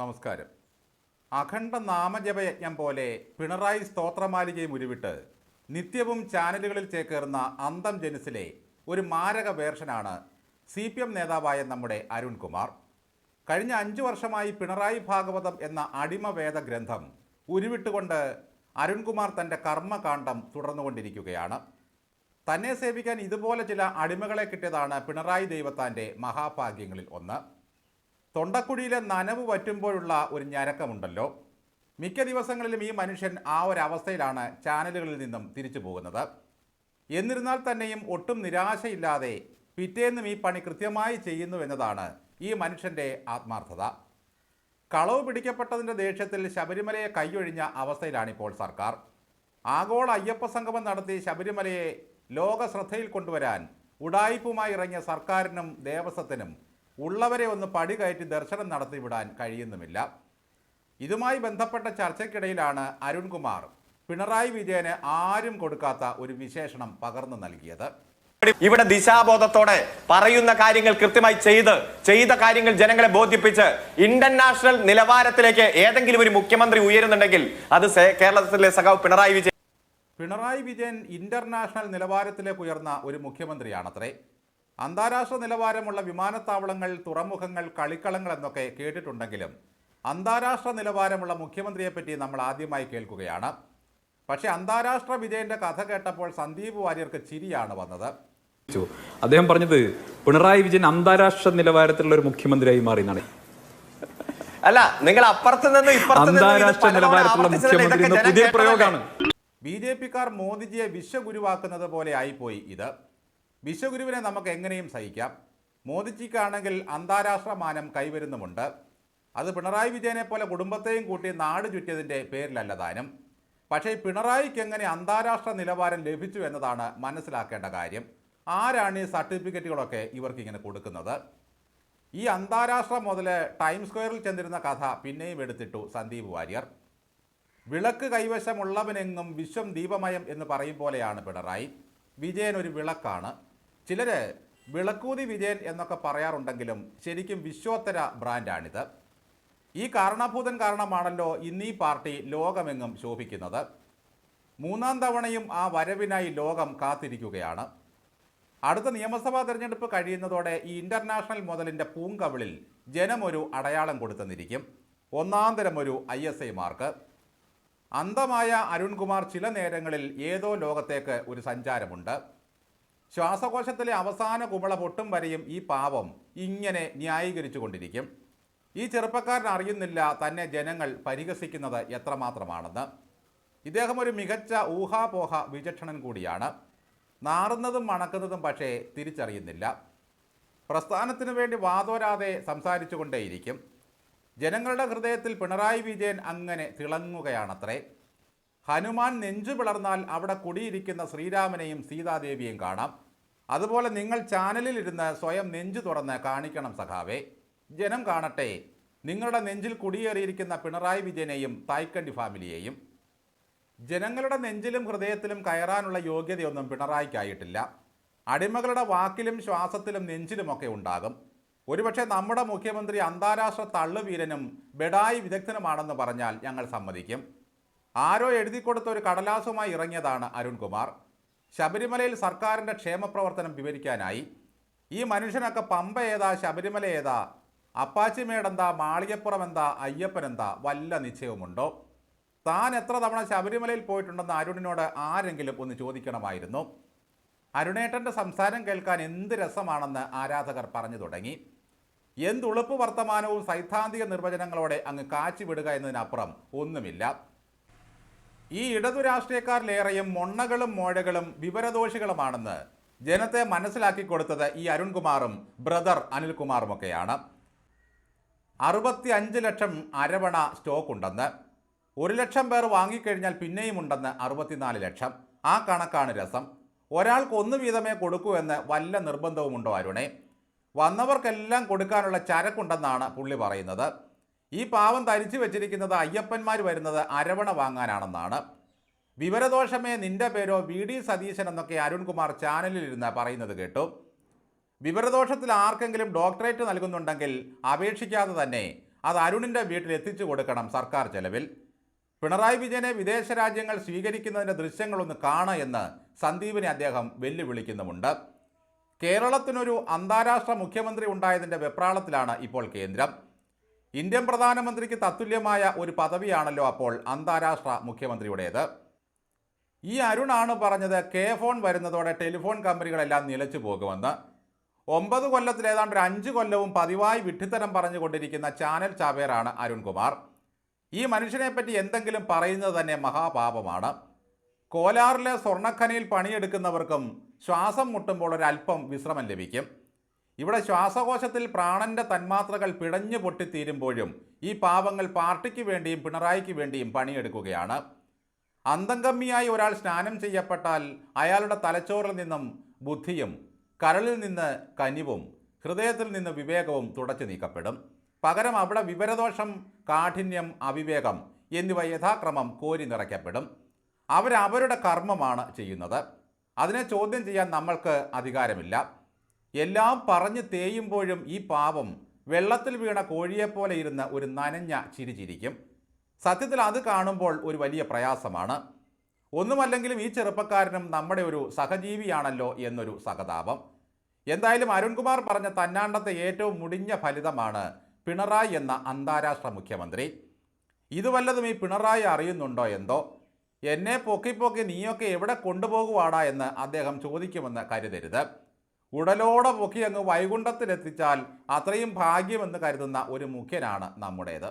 നമസ്കാരം. അഖണ്ഡ നാമജപയജ്ഞം പോലെ പിണറായി സ്തോത്രമാലികയും ഉരുവിട്ട് നിത്യവും ചാനലുകളിൽ ചേക്കേറുന്ന അന്തം ജനുസിലെ ഒരു മാരക വേർഷനാണ് സി പി എം നേതാവായ നമ്മുടെ അരുൺകുമാർ. കഴിഞ്ഞ അഞ്ചു വർഷമായി പിണറായി ഭാഗവതം എന്ന അടിമവേദ ഗ്രന്ഥം ഉരുവിട്ടുകൊണ്ട് അരുൺകുമാർ തന്റെ കർമ്മകാണ്ഡം തുടർന്നുകൊണ്ടിരിക്കുകയാണ്. തന്നെ സേവിക്കാൻ ഇതുപോലെ ചില അടിമകളെ കിട്ടിയതാണ് പിണറായി ദൈവത്താന്റെ മഹാഭാഗ്യങ്ങളിൽ ഒന്ന്. തൊണ്ടക്കുഴിയിലെ നനവ് പറ്റുമ്പോഴുള്ള ഒരു ഞരക്കമുണ്ടല്ലോ. മിക്ക ദിവസങ്ങളിലും ഈ മനുഷ്യൻ ആ ഒരു അവസ്ഥയിലാണ് ചാനലുകളിൽ നിന്നും തിരിച്ചു പോകുന്നത്. എന്നിരുന്നാൽ തന്നെയും ഒട്ടും നിരാശയില്ലാതെ പിറ്റേന്നും ഈ പണി കൃത്യമായി ചെയ്യുന്നു ചെയ്യുന്നുവെന്നതാണ് ഈ മനുഷ്യന്റെ ആത്മാർത്ഥത. കളവ് പിടിക്കപ്പെട്ടതിന്റെ ദേഷ്യത്തിൽ ശബരിമലയെ കൈയൊഴിഞ്ഞ അവസ്ഥയിലാണിപ്പോൾ സർക്കാർ. ആഗോള അയ്യപ്പ സംഗമം നടത്തി ശബരിമലയെ ലോക ശ്രദ്ധയിൽ കൊണ്ടുവരാൻ ഉടായിപ്പുമായി ഇറങ്ങിയ സർക്കാരിനും ദേവസ്വത്തിനും ഉള്ളവരെ ഒന്ന് പടി കയറ്റി ദർശനം നടത്തിവിടാൻ കഴിയുന്നുമില്ല. ഇതുമായി ബന്ധപ്പെട്ട ചർച്ചയ്ക്കിടയിലാണ് അരുൺകുമാർ പിണറായി വിജയന് ആരും കൊടുക്കാത്ത ഒരു വിശേഷണം പകർന്നു നൽകിയത്. ഇവിടെ ദിശാബോധത്തോടെ പറയുന്ന കാര്യങ്ങൾ കൃത്യമായി ചെയ്ത് ചെയ്ത കാര്യങ്ങൾ ജനങ്ങളെ ബോധിപ്പിച്ച് ഇന്റർനാഷണൽ നിലവാരത്തിലേക്ക് ഏതെങ്കിലും ഒരു മുഖ്യമന്ത്രി ഉയരുന്നുണ്ടെങ്കിൽ അത് കേരളത്തിലെ സഖാവ് പിണറായി വിജയൻ പിണറായി വിജയൻ ഇന്റർനാഷണൽ നിലവാരത്തിലേക്ക് ഉയർന്ന ഒരു മുഖ്യമന്ത്രിയാണത്രേ. അന്താരാഷ്ട്ര നിലവാരമുള്ള വിമാനത്താവളങ്ങൾ തുറമുഖങ്ങൾ കളിക്കളങ്ങൾ എന്നൊക്കെ കേട്ടിട്ടുണ്ടെങ്കിലും അന്താരാഷ്ട്ര നിലവാരമുള്ള മുഖ്യമന്ത്രിയെപ്പറ്റി നമ്മൾ ആദ്യമായി കേൾക്കുകയാണ്. പക്ഷേ അന്താരാഷ്ട്ര വിജയന്റെ കഥ കേട്ടപ്പോൾ സന്ദീപ് വാര്യർക്ക് ചിരിയാണ് വന്നത്. അദ്ദേഹം പറഞ്ഞത് പിണറായി വിജയൻ അന്താരാഷ്ട്ര നിലവാരത്തിലുള്ള ഒരു മുഖ്യമന്ത്രിയായി മാറി എന്നാണ്. അല്ല നിങ്ങൾ അപ്പുറത്ത് നിന്ന് ഇപ്പുറത്ത് നിന്ന് അന്താരാഷ്ട്ര നിലവാരത്തിലുള്ള മുഖ്യമന്ത്രി പുതിയ പ്രയോഗമാണ്. ബി ജെ പിക്കാർ മോദിജിയെ വിശ്വഗുരുവാക്കുന്നത് പോലെ ആയിപ്പോയി ഇത്. വിശ്വഗുരുവിനെ നമുക്ക് എങ്ങനെയും സഹിക്കാം. മോദിജിക്കാണെങ്കിൽ അന്താരാഷ്ട്ര മാനം കൈവരുന്നുമുണ്ട്. അത് പിണറായി വിജയനെ പോലെ കുടുംബത്തെയും കൂട്ടി നാട് ചുറ്റിയതിന്റെ പേരിലല്ല താനും. പക്ഷേ പിണറായിക്ക് എങ്ങനെ അന്താരാഷ്ട്ര നിലവാരം ലഭിച്ചു എന്നതാണ് മനസ്സിലാക്കേണ്ട കാര്യം. ആരാണ് ഈ സർട്ടിഫിക്കറ്റുകളൊക്കെ ഇവർക്ക് ഇങ്ങനെ കൊടുക്കുന്നത്? ഈ അന്താരാഷ്ട്ര മുതൽ ടൈം സ്ക്വയറിൽ ചെന്നിരുന്ന കഥ പിന്നെയും എടുത്തിട്ടു സന്ദീപ് വാര്യർ. വിളക്ക് കൈവശമുള്ളവനെങ്ങും വിശ്വം ദീപമയം എന്ന് പറയും പോലെയാണ് പിണറായി. വിജയൻ ഒരു വിളക്കാണ്. ചിലര് വിളക്കൂതി വിജയൻ എന്നൊക്കെ പറയാറുണ്ടെങ്കിലും ശരിക്കും വിശ്വോത്തര ബ്രാൻഡാണിത്. ഈ കാരണഭൂതൻ കാരണമാണല്ലോ ഇന്നീ പാർട്ടി ലോകമെങ്ങും ശോഭിക്കുന്നത്. മൂന്നാം തവണയും ആ വരവിനായി ലോകം കാത്തിരിക്കുകയാണ്. അടുത്ത നിയമസഭാ തെരഞ്ഞെടുപ്പ് കഴിയുന്നതോടെ ഈ ഇന്റർനാഷണൽ മുതലിന്റെ പൂങ്കവിളിൽ ജനമൊരു അടയാളം കൊടുത്തെന്നിരിക്കും. ഒന്നാം തരം ഒരു ഐ എസ് ഐ മാർക്ക്. അന്തമായ അരുൺകുമാർ ചില നേരങ്ങളിൽ ഏതോ ലോകത്തേക്ക് ഒരു സഞ്ചാരമുണ്ട്. ശ്വാസകോശത്തിലെ അവസാന കുമള പൊട്ടും വരെയും ഈ പാവം ഇങ്ങനെ ന്യായീകരിച്ചു കൊണ്ടിരിക്കും ഈ ചെറുപ്പക്കാരൻ അറിയുന്നില്ല തന്നെ ജനങ്ങൾ പരിഹസിക്കുന്നത് എത്രമാത്രമാണെന്ന്. ഇദ്ദേഹം ഒരു മികച്ച ഊഹാപോഹ വിചക്ഷണൻ കൂടിയാണ്. നാറുന്നതും മണക്കുന്നതും പക്ഷേ തിരിച്ചറിയുന്നില്ല. പ്രസ്ഥാനത്തിനു വേണ്ടി വാതോരാതെ സംസാരിച്ചുകൊണ്ടേയിരിക്കും. ജനങ്ങളുടെ ഹൃദയത്തിൽ പിണറായി വിജയൻ അങ്ങനെ തിളങ്ങുകയാണത്രേ. ഹനുമാൻ നെഞ്ചു പിളർന്നാൽ അവിടെ കുടിയിരിക്കുന്ന ശ്രീരാമനെയും സീതാദേവിയെയും കാണാം. അതുപോലെ നിങ്ങൾ ചാനലിൽ ഇരുന്ന് സ്വയം നെഞ്ചു തുറന്ന് കാണിക്കണം സഖാവേ. ജനം കാണട്ടെ. നിങ്ങളുടെ നെഞ്ചിൽ കുടിയേറിയിരിക്കുന്ന പിണറായി വിജയനെയും തായ്ക്കണ്ടി ഫാമിലിയെയും. ജനങ്ങളുടെ നെഞ്ചിലും ഹൃദയത്തിലും കയറാനുള്ള യോഗ്യതയൊന്നും പിണറായിക്കായിട്ടില്ല. അടിമകളുടെ വാക്കിലും ശ്വാസത്തിലും നെഞ്ചിലുമൊക്കെ ഉണ്ടാകും. ഒരുപക്ഷെ നമ്മുടെ മുഖ്യമന്ത്രി അന്താരാഷ്ട്ര തള്ളുവീരനും ബെഡായി വിദഗ്ധനുമാണെന്ന് പറഞ്ഞാൽ ഞങ്ങൾ സമ്മതിക്കും. ആരോ എഴുതി കൊടുത്ത ഒരു കടലാസുമായി ഇറങ്ങിയതാണ് അരുൺകുമാർ. ശബരിമലയിൽ സർക്കാരിന്റെ ക്ഷേമപ്രവർത്തനം വിവരിക്കാനായി. ഈ മനുഷ്യനൊക്കെ പമ്പ ഏതാ ശബരിമല ഏതാ അപ്പാച്ചിമേടെന്താ മാളികപ്പുറം എന്താ അയ്യപ്പൻ എന്താ വല്ല നിശ്ചയവുമുണ്ടോ? താൻ എത്ര തവണ ശബരിമലയിൽ പോയിട്ടുണ്ടെന്ന് അരുണിനോട് ആരെങ്കിലും ഒന്ന് ചോദിക്കണമായിരുന്നു. അരുണേട്ടന്റെ സംസാരം കേൾക്കാൻ എന്ത് രസമാണെന്ന് ആരാധകർ പറഞ്ഞു തുടങ്ങി. എന്തുളുപ്പ് വർത്തമാനവും സൈദ്ധാന്തിക നിർവചനങ്ങളോടെ അങ്ങ് കാച്ചിവിടുക എന്നതിനപ്പുറം ഒന്നുമില്ല. ഈ ഇടതു രാഷ്ട്രീയക്കാരിലേറെയും മൊണ്ണകളും മോഴകളും വിവരദോഷികളുമാണെന്ന് ജനത്തെ മനസ്സിലാക്കി കൊടുത്തത് ഈ അരുൺകുമാറും ബ്രദർ അനിൽകുമാറുമൊക്കെയാണ്. അറുപത്തി അഞ്ച് ലക്ഷം അരവണ സ്റ്റോക്ക് ഉണ്ടെന്ന് ഒരു ലക്ഷം പേർ വാങ്ങിക്കഴിഞ്ഞാൽ പിന്നെയും ഉണ്ടെന്ന് അറുപത്തിനാല് ലക്ഷം. ആ കണക്കാണ് രസം. ഒരാൾക്ക് ഒന്ന് വീതമേ കൊടുക്കൂ എന്ന് വല്ല നിർബന്ധവുമുണ്ടോ അരുണേ? വന്നവർക്കെല്ലാം കൊടുക്കാനുള്ള ചരക്കുണ്ടെന്നാണ് പുള്ളി പറയുന്നത്. ഈ പാവം ധരിച്ചു വെച്ചിരിക്കുന്നത് അയ്യപ്പന്മാർ വരുന്നത് അരവണ വാങ്ങാനാണെന്നാണ്. വിവരദോഷമേ നിന്റെ പേരോ വി ഡി സതീശൻ എന്നൊക്കെ അരുൺകുമാർ ചാനലിൽ ഇരുന്ന് പറയുന്നത് കേട്ടു. വിവരദോഷത്തിൽ ആർക്കെങ്കിലും ഡോക്ടറേറ്റ് നൽകുന്നുണ്ടെങ്കിൽ അപേക്ഷിക്കാതെ തന്നെ അത് അരുണിന്റെ വീട്ടിൽ എത്തിച്ചു കൊടുക്കണം സർക്കാർ ചെലവിൽ. പിണറായി വിജയനെ വിദേശ രാജ്യങ്ങൾ സ്വീകരിക്കുന്നതിന്റെ ദൃശ്യങ്ങളൊന്ന് കാണ എന്ന് സന്ദീപിനെ അദ്ദേഹം വെല്ലുവിളിക്കുന്നുമുണ്ട്. കേരളത്തിനൊരു അന്താരാഷ്ട്ര മുഖ്യമന്ത്രി ഉണ്ടായതിന്റെ വെപ്രാളത്തിലാണ് ഇപ്പോൾ കേന്ദ്രം. ഇന്ത്യൻ പ്രധാനമന്ത്രിക്ക് തത്തുല്യമായ ഒരു പദവിയാണല്ലോ അപ്പോൾ അന്താരാഷ്ട്ര മുഖ്യമന്ത്രിയുടേത്. ഈ അരുണാണ് പറഞ്ഞത് കെ ഫോൺ വരുന്നതോടെ ടെലിഫോൺ കമ്പനികളെല്ലാം നിലച്ചു പോകുമെന്ന്. ഒമ്പത് കൊല്ലത്തിൽ ഏതാണ്ട് ഒരു അഞ്ച് കൊല്ലവും പതിവായി വിഡ്ഢിത്തരം പറഞ്ഞുകൊണ്ടിരിക്കുന്ന ചാനൽ ചാവേറാണ് അരുൺകുമാർ. ഈ മനുഷ്യനെ പറ്റി എന്തെങ്കിലും പറയുന്നത് തന്നെ മഹാപാപമാണ്. കോലാറിലെ സ്വർണഖനിയിൽ പണിയെടുക്കുന്നവർക്കും ശ്വാസം മുട്ടുമ്പോൾ ഒരല്പം വിശ്രമം ലഭിക്കും. ഇവിടെ ശ്വാസകോശത്തിൽ പ്രാണന്റെ തന്മാത്രകൾ പിടഞ്ഞു പൊട്ടിത്തീരുമ്പോഴും ഈ പാവങ്ങൾ പാർട്ടിക്ക് വേണ്ടിയും പിണറായിക്ക് വേണ്ടിയും പണിയെടുക്കുകയാണ്. അന്തംഗമ്മിയായി ഒരാൾ സ്നാനം ചെയ്യപ്പെട്ടാൽ അയാളുടെ തലച്ചോറിൽ നിന്നും ബുദ്ധിയും കരളിൽ നിന്ന് കനിവും ഹൃദയത്തിൽ നിന്ന് വിവേകവും തുടച്ചു നീക്കപ്പെടും. പകരം അവിടെ വിവരദോഷം കാഠിന്യം അവിവേകം എന്നിവ യഥാക്രമം കോരി നിറയ്ക്കപ്പെടും. അവരവരുടെ കർമ്മമാണ് ചെയ്യുന്നത്. അതിനെ ചോദ്യം ചെയ്യാൻ നമ്മൾക്ക് അധികാരമില്ല. എല്ലാം പറഞ്ഞു തേയുമ്പോഴും ഈ പാപം വെള്ളത്തിൽ വീണ കോഴിയെപ്പോലെ ഇരുന്ന് ഒരു നനഞ്ഞ ചിരി ചിരിക്കും. സത്യത്തിൽ അത് കാണുമ്പോൾ ഒരു വലിയ പ്രയാസമാണ്. ഒന്നുമല്ലെങ്കിലും ഈ ചെറുപ്പക്കാരനും നമ്മുടെ ഒരു സഹജീവിയാണല്ലോ എന്നൊരു സഹതാപം. എന്തായാലും അരുൺകുമാർ പറഞ്ഞ തന്നാണ്ടത്തെ ഏറ്റവും മുടിഞ്ഞ ഫലിതമാണ് പിണറായി എന്ന അന്താരാഷ്ട്ര മുഖ്യമന്ത്രി. ഇത് വല്ലതും ഈ പിണറായി അറിയുന്നുണ്ടോ എന്തോ? എന്നെ പൊക്കിപ്പൊക്കി പൊക്കി നീയൊക്കെ എവിടെ കൊണ്ടുപോകുവാടാ എന്ന് അദ്ദേഹം ചോദിക്കുമെന്ന് കരുതരുത്. ഉടലോടെ പൊക്കി അങ്ങ് വൈകുണ്ഠത്തിലെത്തിച്ചാൽ അത്രയും ഭാഗ്യമെന്ന് കരുതുന്ന ഒരു മുഖ്യനാണ് നമ്മുടേത്.